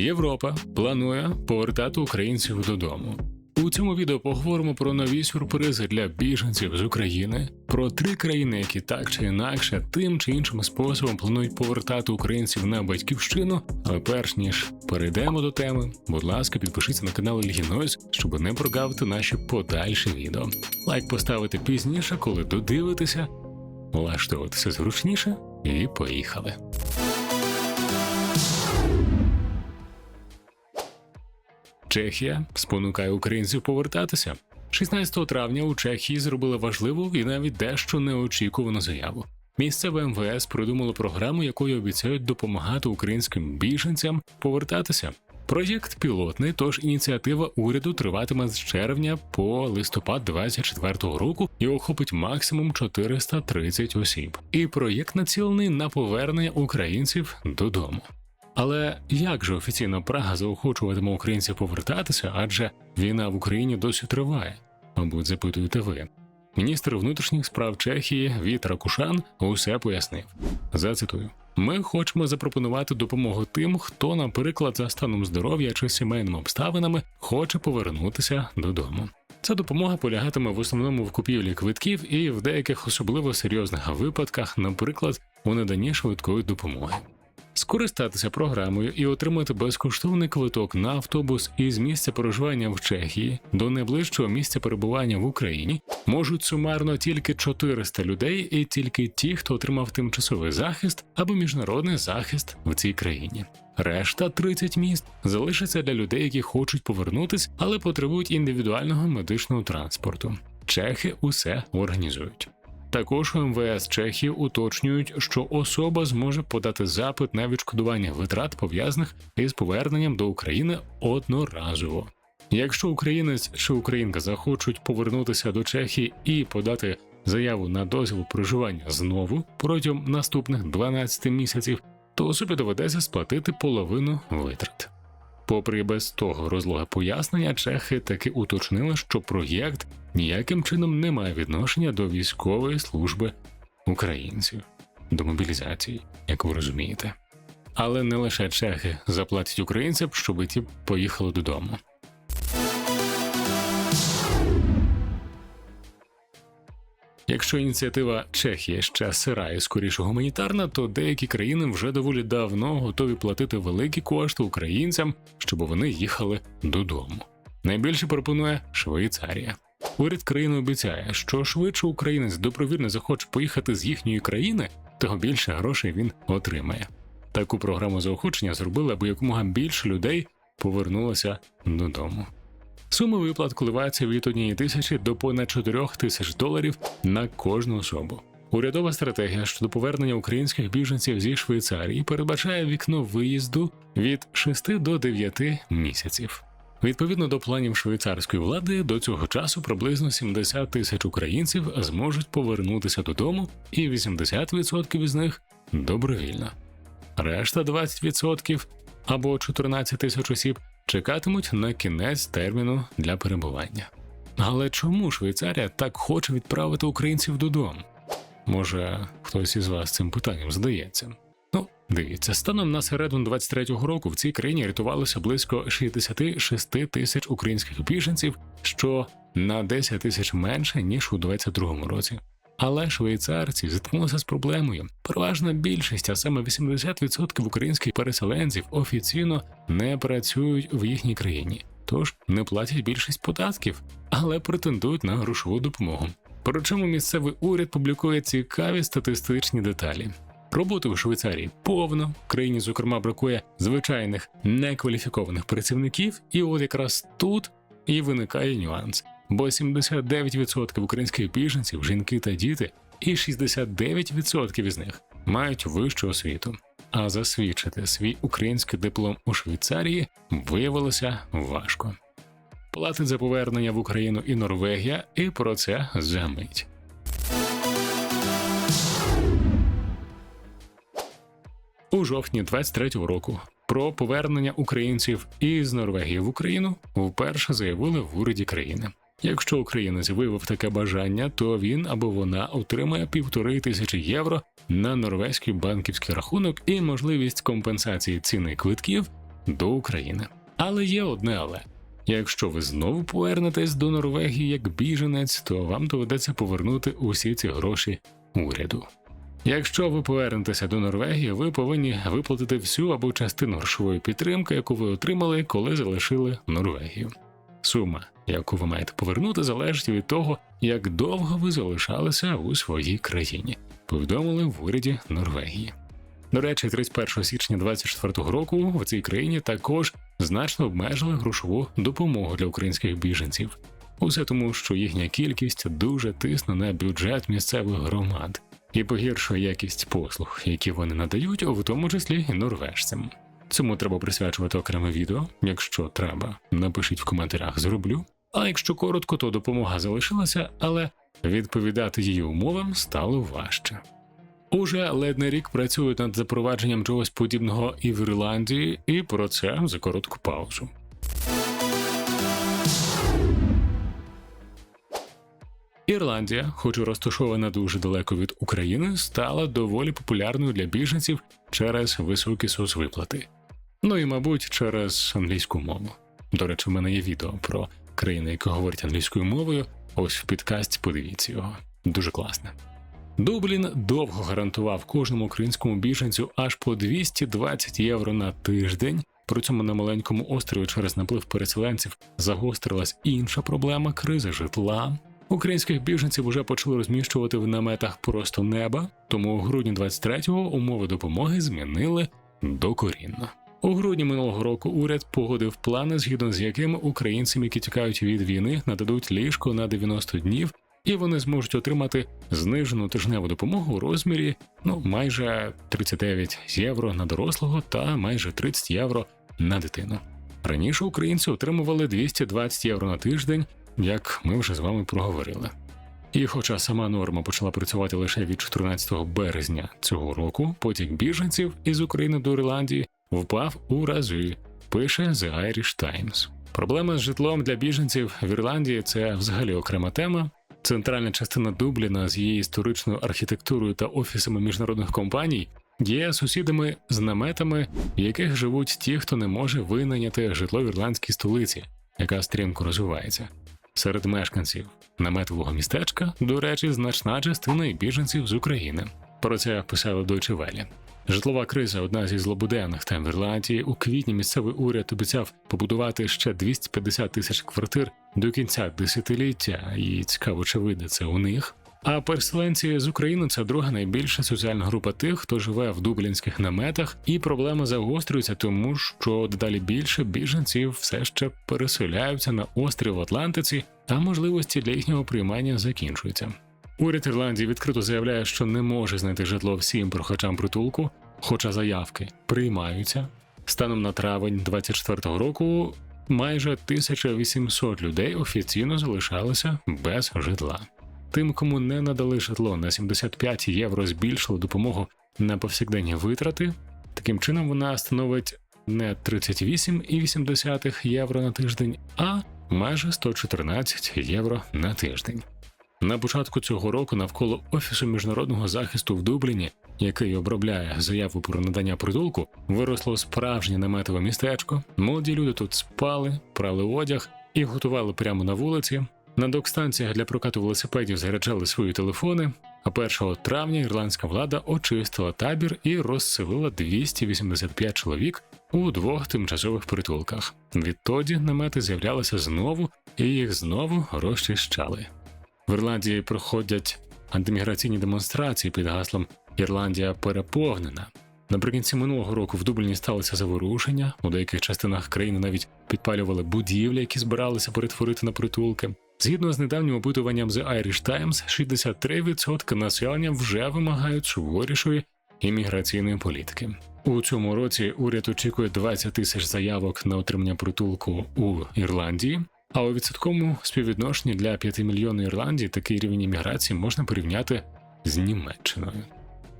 Європа планує повертати українців додому. У цьому відео поговоримо про нові сюрпризи для біженців з України, про три країни, які так чи інакше тим чи іншим способом планують повертати українців на батьківщину. Але перш ніж перейдемо до теми, будь ласка, підпишіться на канал Ільгінойс, щоб не прогавити наші подальші відео. Лайк поставити пізніше, коли додивитеся, влаштовуватися зручніше, і поїхали. Чехія спонукає українців повертатися. 16 травня у Чехії зробили важливу і навіть дещо неочікувану заяву. Місцеве МВС придумало програму, якою обіцяють допомагати українським біженцям повертатися. Проєкт пілотний, тож ініціатива уряду триватиме з червня по листопад 24-го року і охопить максимум 430 осіб. І проєкт націлений на повернення українців додому. Але як же офіційно Прага заохочуватиме українців повертатися, адже війна в Україні досі триває? Мабуть, запитуєте ви. Міністр внутрішніх справ Чехії Віт Ракушан усе пояснив. Зацитую: ми хочемо запропонувати допомогу тим, хто, наприклад, за станом здоров'я чи сімейними обставинами хоче повернутися додому. Ця допомога полягатиме в основному в купівлі квитків і в деяких особливо серйозних випадках, наприклад, у наданні швидкої допомоги. Скористатися програмою і отримати безкоштовний квиток на автобус із місця проживання в Чехії до найближчого місця перебування в Україні можуть сумарно тільки 400 людей, і тільки ті, хто отримав тимчасовий захист або міжнародний захист в цій країні. Решта 30 міст залишаться для людей, які хочуть повернутись, але потребують індивідуального медичного транспорту. Чехи усе організують. Також у МВС Чехії уточнюють, що особа зможе подати запит на відшкодування витрат пов'язаних із поверненням до України одноразово. Якщо українець чи українка захочуть повернутися до Чехії і подати заяву на дозвіл проживання знову протягом наступних 12 місяців, то особі доведеться сплатити половину витрат. Попри без того розлоге пояснення, чехи таки уточнили, що проєкт ніяким чином не має відношення до військової служби українців, до мобілізації, як ви розумієте. Але не лише чехи заплатять українцям, щоб ті поїхали додому. Якщо ініціатива Чехії ще сира і скоріше гуманітарна, то деякі країни вже доволі давно готові платити великі кошти українцям, щоб вони їхали додому. Найбільше пропонує Швейцарія. Уряд країни обіцяє, що швидше українець добровільно захоче поїхати з їхньої країни, того більше грошей він отримає. Таку програму заохочення зробили, аби якомога більше людей повернулося додому. Суми виплат коливаються від однієї тисячі до понад 4 тисяч доларів на кожну особу. Урядова стратегія щодо повернення українських біженців зі Швейцарії передбачає вікно виїзду від 6 до 9 місяців. Відповідно до планів швейцарської влади, до цього часу приблизно 70 тисяч українців зможуть повернутися додому, і 80% із них добровільно. Решта 20% або 14 тисяч осіб чекатимуть на кінець терміну для перебування. Але чому Швейцарія так хоче відправити українців додому? Може, хтось із вас цим питанням здається? Дивіться, станом на середину 23-го року в цій країні рятувалося близько 66 тисяч українських біженців, що на 10 тисяч менше ніж у 22-му році. Але швейцарці зіткнулися з проблемою. Переважна більшість, а саме 80% українських переселенців офіційно не працюють в їхній країні, тож не платять більшість податків, але претендують на грошову допомогу. Причому місцевий уряд публікує цікаві статистичні деталі. Роботи в Швейцарії повно, країні, зокрема, бракує звичайних некваліфікованих працівників, і от якраз тут і виникає нюанс бо 79% українських біженців жінки та діти, і 69% із них мають вищу освіту. А засвідчити свій український диплом у Швейцарії виявилося важко. Платить за повернення в Україну і Норвегія, і про це замить. У жовтні 23-го року про повернення українців із Норвегії в Україну вперше заявили в уряді країни. Якщо українець виявив таке бажання, то він або вона отримає півтори тисячі євро на норвезький банківський рахунок і можливість компенсації ціни квитків до України. Але є одне але. Якщо ви знову повернетесь до Норвегії як біженець, то вам доведеться повернути усі ці гроші уряду. Якщо ви повернетеся до Норвегії, ви повинні виплатити всю або частину грошової підтримки, яку ви отримали, коли залишили Норвегію. Сума, яку ви маєте повернути, залежить від того, як довго ви залишалися у своїй країні, повідомили в уряді Норвегії. До речі, 31 січня 2024 року в цій країні також значно обмежили грошову допомогу для українських біженців. Усе тому, що їхня кількість дуже тисне на бюджет місцевих громад і погіршує якість послуг, які вони надають, в тому числі і норвежцям. Цьому треба присвячувати окреме відео. Якщо треба, напишіть в коментарях, зроблю. А якщо коротко, то допомога залишилася, але відповідати її умовам стало важче. Уже ледь не рік працюють над запровадженням чогось подібного і в Ірландії, і про це за коротку паузу. Ірландія, хоч і розташована дуже далеко від України, стала доволі популярною для біженців через високі соцвиплати. Ну і, мабуть, через англійську мову. До речі, в мене є відео про країни, які говорять англійською мовою. Ось в підкасті подивіться його. Дуже класне. Дублін довго гарантував кожному українському біженцю аж по 220 євро на тиждень. При цьому на маленькому острові через наплив переселенців загострилась інша проблема кризи житла. Українських біженців уже почали розміщувати в наметах просто неба, тому у грудні 23-го умови допомоги змінили докорінно. У грудні минулого року уряд погодив плани, згідно з якими українцям, які тікають від війни, нададуть ліжко на 90 днів, і вони зможуть отримати знижену тижневу допомогу у розмірі ну майже 39 євро на дорослого та майже 30 євро на дитину. Раніше українці отримували 220 євро на тиждень, як ми вже з вами проговорили. І хоча сама норма почала працювати лише від 14 березня цього року, потік біженців із України до Ірландії впав у рази, пише The Irish Times. Проблема з житлом для біженців в Ірландії це взагалі окрема тема. Центральна частина Дубліна з її історичною архітектурою та офісами міжнародних компаній є сусідами з наметами, в яких живуть ті, хто не може винайняти житло в ірландській столиці, яка стрімко розвивається. Серед мешканців наметового містечка, до речі, значна частина і біженців з України. Про це писали Deutsche Welle. Житлова криза одна зі злобуденних тем в Ірландії. У квітні місцевий уряд обіцяв побудувати ще 250 тисяч квартир до кінця десятиліття, і цікаво, чи вийде це у них. А переселенці з України це друга найбільша соціальна група тих, хто живе в дублінських наметах, і проблема загострюється, тому що дедалі більше біженців все ще переселяються на острів в Атлантиці, а можливості для їхнього приймання закінчуються. Уряд Ірландії відкрито заявляє, що не може знайти житло всім прохачам притулку, хоча заявки приймаються. Станом на травень 24-го року майже 1800 людей офіційно залишалися без житла. Тим, кому не надали житло на 75 євро, збільшили допомогу на повсякденні витрати. Таким чином вона становить не 38,8 євро на тиждень, а майже 114 євро на тиждень. На початку цього року навколо офісу міжнародного захисту в Дубліні, який обробляє заяву про надання притулку, виросло справжнє наметове містечко. Молоді люди тут спали, прали одяг і готували прямо на вулиці. На док-станціях для прокату велосипедів заряджали свої телефони. А 1 травня ірландська влада очистила табір і розселила 285 чоловік у двох тимчасових притулках. Відтоді намети з'являлися знову, і їх знову розчищали. В Ірландії проходять антиміграційні демонстрації під гаслом Ірландія переповнена. Наприкінці минулого року в Дубліні сталося заворушення. У деяких частинах країни навіть підпалювали будівлі, які збиралися перетворити на притулки. Згідно з недавнім опитуванням The Irish Times, 63% населення вже вимагають суворішої імміграційної політики. У цьому році уряд очікує 20 тисяч заявок на отримання притулку у Ірландії. А у відсотковому співвідношенні для 5 мільйонів Ірландії такий рівень імміграції можна порівняти з Німеччиною.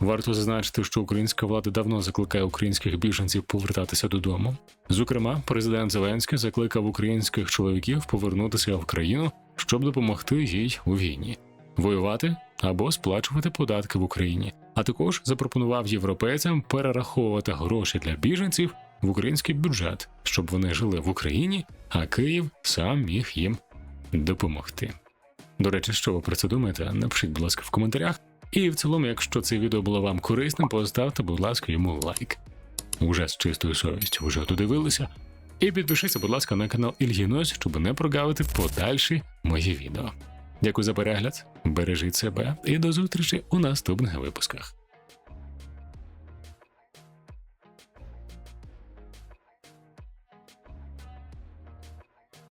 Варто зазначити, що українська влада давно закликає українських біженців повертатися додому. Зокрема, президент Зеленський закликав українських чоловіків повернутися в країну, щоб допомогти їй у війні, воювати або сплачувати податки в Україні. А також запропонував європейцям перераховувати гроші для біженців в український бюджет, щоб вони жили в Україні, а Київ сам міг їм допомогти. До речі, що ви про це думаєте? Напишіть, будь ласка, в коментарях. І в цілому, якщо це відео було вам корисним, поставте, будь ласка, йому лайк. Уже з чистою совістю вже додивилися. І підпишися, будь ласка, на канал Ільгінос, щоб не прогавити подальші мої відео. Дякую за перегляд, бережіть себе і до зустрічі у наступних випусках.